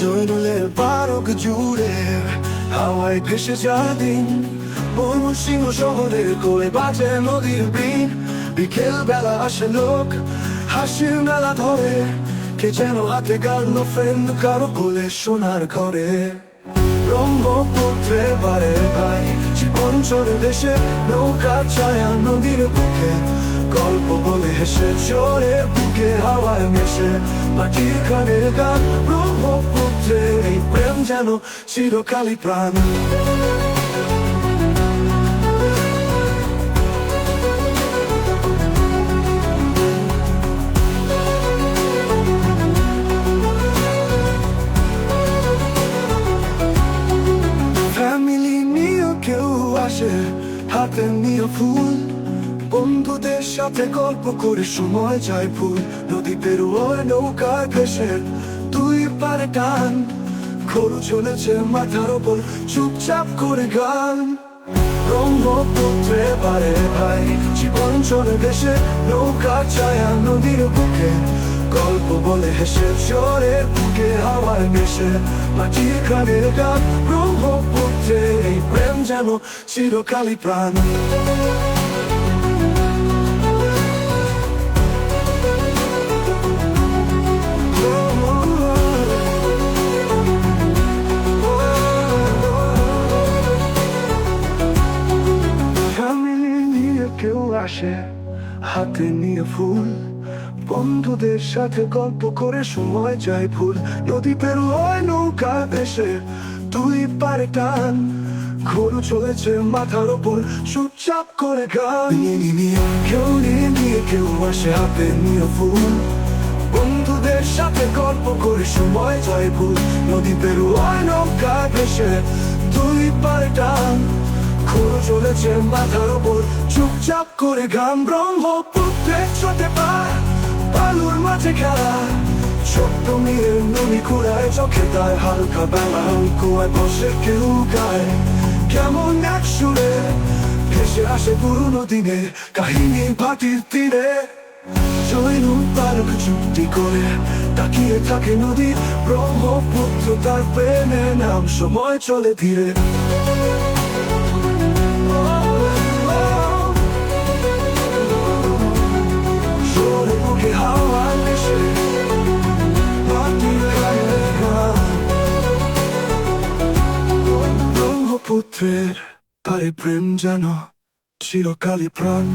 জৈনুলের park জুড়ে হাওয়ায় ভেসে যায় দিন। ময়মনসিংহ শহরের কোলে বাজে নদীর বিন। বিকেল বেলা আসে লোক, হাসির মেলা ধরে। কে যেন হাতে গাড়লো ফ্রেন্ড কারও কোলে সোনার ঘরে। ব্রহ্মপুত্রে বারে ভাই চলে দেশে নৌকা ছায়া নদীর বুকে, গল্প বলে হেসে চলে বুকে হাওয়ায় মেশে। মাটির খানের গান ব্রহ্মপুত্রের এই প্রেম যেন চিরকালই প্রাণ। আসে হাতে নিয়ে ফুল। বন্ধুদের সাথে গল্প করে সময় যায় ফুল নদী পেরোয় নৌকায় ভেসে দুই পারে টান। খরু চলেছে মাথার ওপর, চুপচাপ করে গান। ব্রহ্মপুত্রে পারে ভাই, জীবন চলে দেশে নৌকা ছায়া নদীর বুকে। বলে হেসে, চোরের বুকে হাওয়ায় মেশে মাটির খানের গান ব্রহ্মপুত্রে এই প্রেম যেন চিরকালই প্রাণ। হাতে নিয়ে ফুল। বন্ধুদের সাথে গল্প করে সময় যায় ভুল। নদী পেরোয় নৌকা ভেসে দুই পারে টান। ঘোরু চলেছে মাথার ওপর চুপচাপ করে গান। কেউ নিয়ে নিয়ে কেউ আসে হাতে নিয়ে ফুল। বন্ধুদের সাথে গল্প করে সময় যায় ভুল। নদী পেরোয় নৌকা ভেসে দুই পারে টান। চলেছে মাথার ওপর চুপচাপ করে গান। ব্রহ্মপুত্রে ছোটে পায় মাঝে খেলা ছোট্ট মেয়ের নদী কুড়ায় চোখে তাই হালকা বেলা কুয়ায় বসে কেউ গায় কেমন এক সুরে ভেসে আসে পুরনো দিনের কাহিনী ভাটির তীরে জৈনুল পারক চুক্তি করে তাকিয়ে থাকে নদী ব্রহ্মপুত্র তার প্রেমের নাম সময় চলে ধীরে তারে প্রেম যেন চিরকালই প্রাণ।